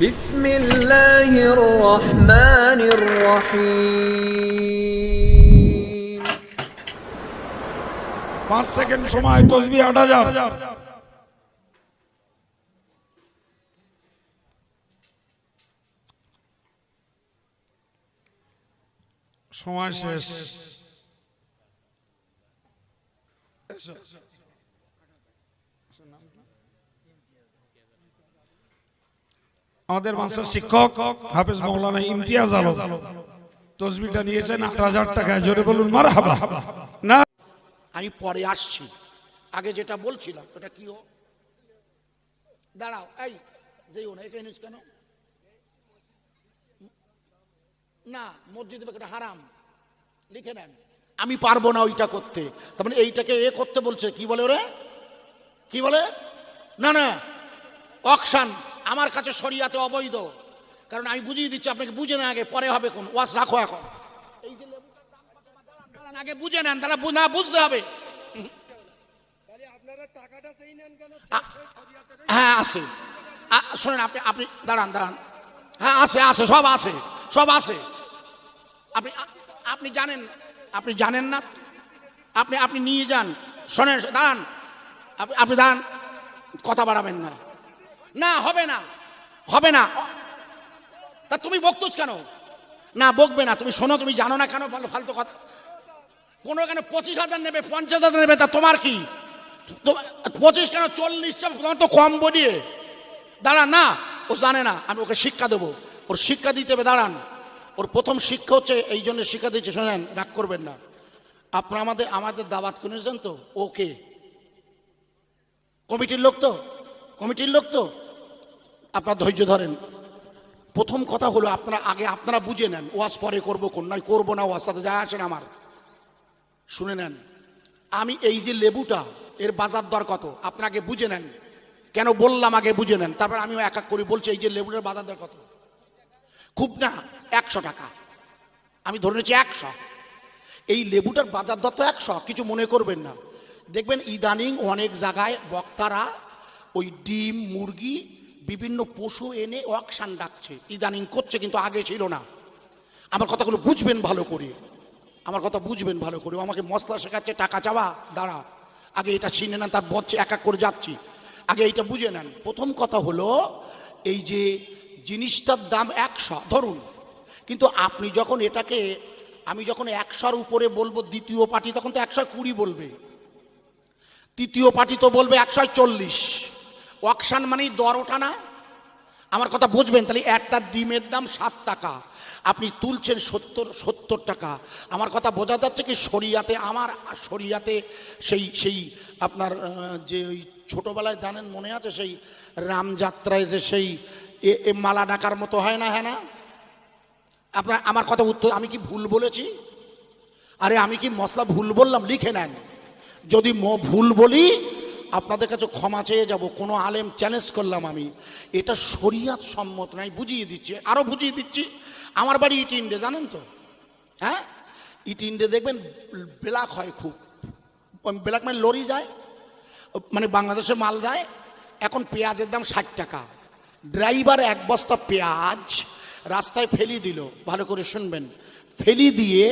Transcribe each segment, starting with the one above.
বিসমিল্লাহির রহমানির রহিম পাঁচ সেকেন্ড সময় তসবি আট হাজার। সময় শেষ। আমাদের মাসের শিক্ষক হাফেজ মৌলানা ইমতিয়াজ আলম। তসবিটা নিয়েছেন আট হাজার টাকায়। জোরে বলুন মার না। আমি পরে আসছি। আগে যেটা বলছিলাম ওটা কি ও? দাঁড়াও এই যেও না এখানে কেন? না মসজিদ এটা হারাম। লিখে নেন। আমি পারব না ওইটা করতে। তার মানে এইটাকে এ করতে বলছে কি বলে ওরে? কি বলে? না না অকশান। আমার কাছে শরিয়াতে অবৈধ। কারণ আমি বুঝিয়ে দিচ্ছি আপনাকে বুঝে না আগে পরে হবে কোন। ওয়াশ রাখো এখন। এই যে আগে বুঝে নেন তারা না বুঝতে হবে। হ্যাঁ আছে। শোনেন আপনি আপনি দাঁড়ান দাঁড়ান। হ্যাঁ আছে আছে সব আছে সব আছে। আপনি আপনি জানেন আপনি জানেন না? আপনি আপনি নিয়ে যান। শোনেন দাঁড়ান। আপনি আপনি দাঁড়ান। কথা বাড়াবেন না। না, হবে না হবে না। তা তুমি বকতুস কেন? না, বকবে না। তুমি শোনো, তুমি জানো না কেন? বলো ফালতু কথা। কোনো কেন পঁচিশ হাজার নেবে, পঞ্চাশ হাজার নেবে, তা তোমার কি? পঁচিশ কেন চল্লিশ তোমার তো কম বলিয়ে। দাঁড়ান, না, ও জানে না। আমি ওকে শিক্ষা দেবো। ওর শিক্ষা দিতে হবে, দাঁড়ান। ওর প্রথম শিক্ষা হচ্ছে, এই জন্য শিক্ষা দিচ্ছে, শোনেন, রাগ করবেন না। আপনারা আমাদের আমাদের দাওয়াত কিনেছেন তো? ওকে কমিটির লোক তো? কমিটির লোক তো? আপনার ধৈর্য ধরেন। প্রথম কথা হলো আপনারা আগে আপনারা বুঝে নেন, ওয়াজ পরে করব কোন নয়, করব না ওয়াজ সাথে যা আসেন আমার। শুনে নেন, আমি এই যে লেবুটা, এর বাজার দর কত? আপনাকে বুঝে নেন। কেন বললাম আগে বুঝে নেন? তারপর আমিও এক এক করে বলছি, এই যে লেবুটার বাজার দর কত? খুব না, একশো টাকা। আমি ধরে নিচ্ছি একশো। এই লেবুটার বাজার দর তো একশো, কিছু মনে করবেন না। দেখবেন ইদানিং অনেক জায়গায় বক্তারা ওই ডিম, মুরগি বিভিন্ন পশু এনে অকশান ডাকছে। ইদানিং করছে কিন্তু আগে ছিল না। আমার কথাগুলো বুঝবেন ভালো করে। আমার কথা বুঝবেন ভালো করে। আমাকে মশলা শেখাচ্ছে, টাকা চাওয়া। দাঁড়া। আগে এটা চিনে নেন, তার বচ্ছে এক এক করে যাচ্ছি। আগে এইটা বুঝে নেন। প্রথম কথা হলো, এই যে জিনিসটার দাম একশো, ধরুন। কিন্তু আপনি যখন এটাকে, আমি যখন একশোর উপরে বলব দ্বিতীয় পার্টি, তখন তো একশো কুড়ি বলবে। তৃতীয় পার্টি তো বলবে একশো চল্লিশ। অকশান মানেই দর ওঠা না। আমার কথা বুঝবেন, তাহলে একটা ডিমের দাম সাত টাকা, আপনি তুলছেন সত্তর সত্তর টাকা। আমার কথা বোঝা যাচ্ছে কি শরিয়াতে, আমার শরিয়াতে সেই সেই আপনার যে ওই ছোটোবেলায় জানেন মনে আছে সেই রামযাত্রায় যে সেই এ- মালা ডাকার মতো হয় না হ্যাঁ না? আপনার, আমার কথা উত্তর, আমি কি ভুল বলেছি? আরে আমি কি মশলা ভুল বললাম? লিখে নেন। যদি ভুল বলি আপনাদের কাছে ক্ষমা চেয়ে যাব, কোনো আলেম চ্যালেঞ্জ করলাম আমি। এটা শরিয়াত সম্মত নাই বুঝিয়ে দিচ্ছি আরও বুঝিয়ে দিচ্ছি। আমার বাড়ি ইট ইন্ডে, জানেন তো? হ্যাঁ? ইট ইন্ডে দেখবেন, ব্ল্যাক হয় খুব। ব্ল্যাক মানে লরি যায় মানে বাংলাদেশে মাল যায়, এখন পেঁয়াজের দাম ষাট টাকা। ড্রাইভার এক বস্তা পেঁয়াজ রাস্তায় ফেলি দিল, ভালো করে শুনবেন। ফেলি দিয়ে,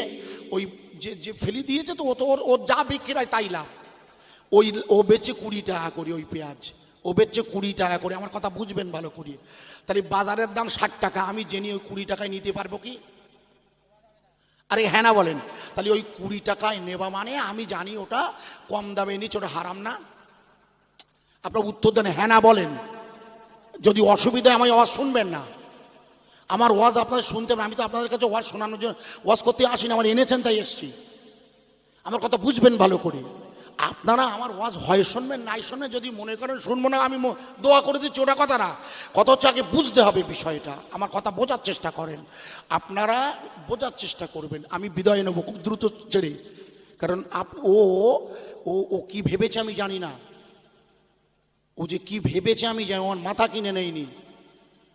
ওই যে যে ফেলি দিয়েছে তো, ও তো ওর ওর যা বিক্রি হয় তাই লাভ। ওই ও বেচে কুড়ি টাকা করে ওই পেঁয়াজ। ও বেচছে কুড়ি টাকা করে আমার কথা বুঝবেন ভালো করে। তাহলে বাজারের দাম ষাট টাকা আমি জেনে ওই কুড়ি টাকায় নিতে পারব কি? আরে হ্যাঁ না বলেন। তাহলে ওই কুড়ি টাকায় নেবা মানে আমি জানি ওটা কম দামে নিচ্ছে ওটা হারাম না। আপনার উত্তর দেন হ্যাঁ না বলেন। যদি অসুবিধা হয়, আমি আওয়াজ শুনবেন না। আমার ওয়াজ আপনাদের শুনতে আমি তো আপনাদের কাছে ওয়াজ শোনানোর জন্য ওয়াজ করতে আসিনি আমার এনেছেন তাই এসছি। আমার কথা বুঝবেন ভালো করে। আপনারা আমার ওয়াজ হয় শুনবেন, নাই শুনবেন, যদি মনে করেন শুনব না, আমি দোয়া করে দিচ্ছি, ওটা কথা না। কথা হচ্ছে আগে বুঝতে হবে বিষয়টা। আমার কথা বোঝার চেষ্টা করেন। আপনারা বোঝার চেষ্টা করবেন। আমি বিদায় নেব খুব দ্রুত ছেড়ে। কারণ আপ- ও ও ও কি ভেবেছে আমি জানি না। ও যে কি ভেবেছে আমি জানি আমার মাথা কিনে নেয়নি।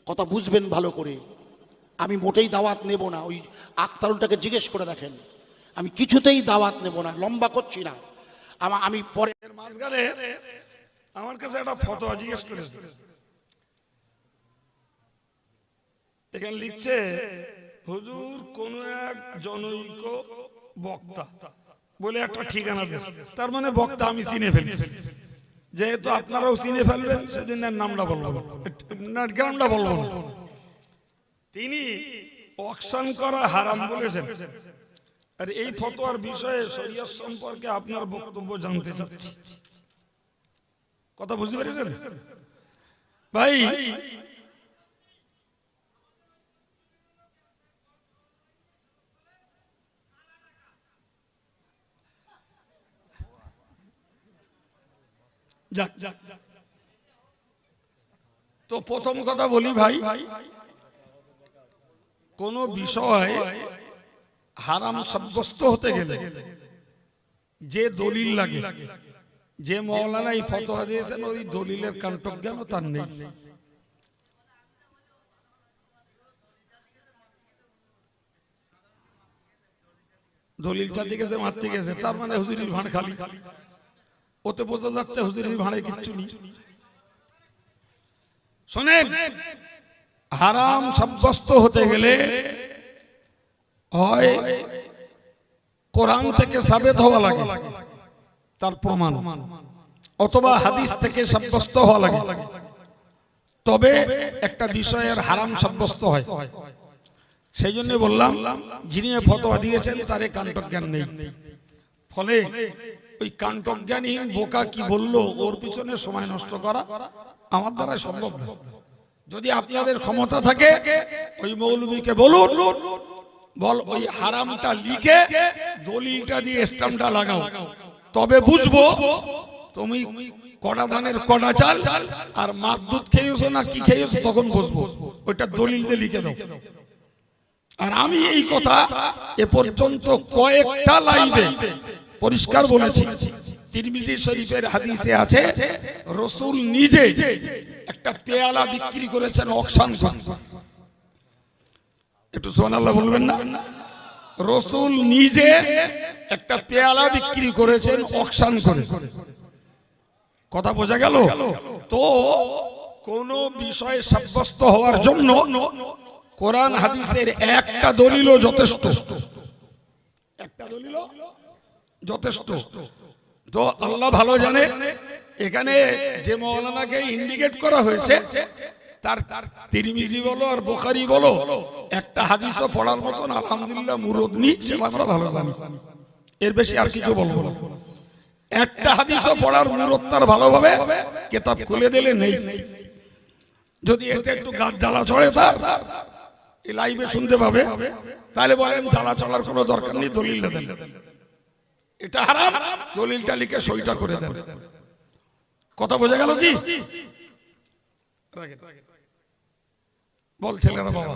কথা বুঝবেন ভালো করে। আমি মোটেই দাওয়াত নেব না। ওই আক্তারুলটাকে জিজ্ঞেস করে দেখেন। আমি কিছুতেই দাওয়াত নেব না। লম্বা করছি না। আমা- পরে মাঝখানে আমার কাছে একটা ফতোয়া জিজ্ঞেস করেছে। এখানে লিখছে, হুজুর, কোন এক জনৈক বক্তা। বলে একটা ঠিকানা দিয়েছে। তার মানে বক্তা আমি চিনে ফেলেছি। যেহেতু আপনারাও চিনে ফেলবেন সেদিন নামটা বলব গ্রামটা বলব তিনি অকশন করা হারাম বলেছেন। আর এই ফতোয়ার বিষয়ে শরিয়ত সম্পর্কে আপনার বক্তব্য জানতে চাচ্ছি কথা বুঝতে পেরেছেন ভাই। তো প্রথম কথা বলি ভাই, কোন বিষয় হারাম সাব্যস্ত হতে গেলে যে দলিল লাগে যে মৌলানা এই ফতোয়া দিয়েছেন ওই দলিলের কান্টক জ্ঞান তার নেই। দলিল চাঁদি গেছে মারতে গেছে তার মানে হুজুরির ভাঁড় খালি। ওতে বোঝা যাচ্ছে হুজুরির ভাঁড়ে কিচ্ছু নেই। শোনেন হারাম সাব্যস্ত হতে গেলে হয় কোরআন থেকে সাবেত হওয়া লাগে, তার প্রমাণ। অথবা হাদিস থেকে সাব্যস্ত হওয়া লাগে। তবে একটা বিষয়ের হারাম সাব্যস্ত হয়। সেই জন্য বললাম, যিনি ফতোয়া দিয়েছেন, তার এ জ্ঞান নেই। ফলে ওই কাণ্টক জ্ঞানহীন বোকা কি বলল, ওর পিছনে সময় নষ্ট করা আমার দ্বারা সম্ভব যদি আপনাদের ক্ষমতা থাকে, ওই মৌলবীকে বলুন বল ওই হারামটা লিখে দলিলটা দিয়ে স্টাম্পটা লাগাও। তবে বুঝব তুমি কড়া ধানের কড়া চাল আর দুধ খেয়েছো না কি খেয়েছো তখন বুঝব। ওইটা দলিল দিয়ে লিখে দাও। আর আমি এই কথা এ পর্যন্ত কয়েকটা লাইভে পরিষ্কার বলেছি। তিরমিজি শরীফের হাদিসে আছে রসুল নিজে একটা পেয়ালা বিক্রি করেছেন অকশান একটু সোনাল্লাহ বলবেন না। রসুল নিজে একটা পেয়ালা বিক্রি করেছেন, অকশান করে। কথা বোঝা গেল? তো কোন বিষয়ে সাব্যস্ত হওয়ার জন্য কোরআন হাদিসের একটা দলিলও যথেষ্ট। একটা দলিলও যথেষ্ট। তো আল্লাহ ভালো জানে, এখানে যে মৌলানাকে ইন্ডিকেট করা হয়েছে তার তিরমিজি বলো আর বোখারি বলো, একটা হাদিসও পড়ার মতন আলহামদুলিল্লাহ মুরদ নি সেটা আমরা ভালো জানি। এর বেশি আর কিছু বলব একটা হাদিসও পড়ার মুরদ তার ভালোভাবে কেতাব খুলে দিলে নেই। যদি এতে একটু গাছ জ্বালা চড়ে তার, এই লাইভে শুনতে পাবে, তাহলে বলেন জ্বালা চলার কোনো দরকার নেই, দলিল এটা হারাম, দলিলটা লিখে সইটা করে দেন। কথা বোঝা গেল কি? বল ছেলেরা বাবা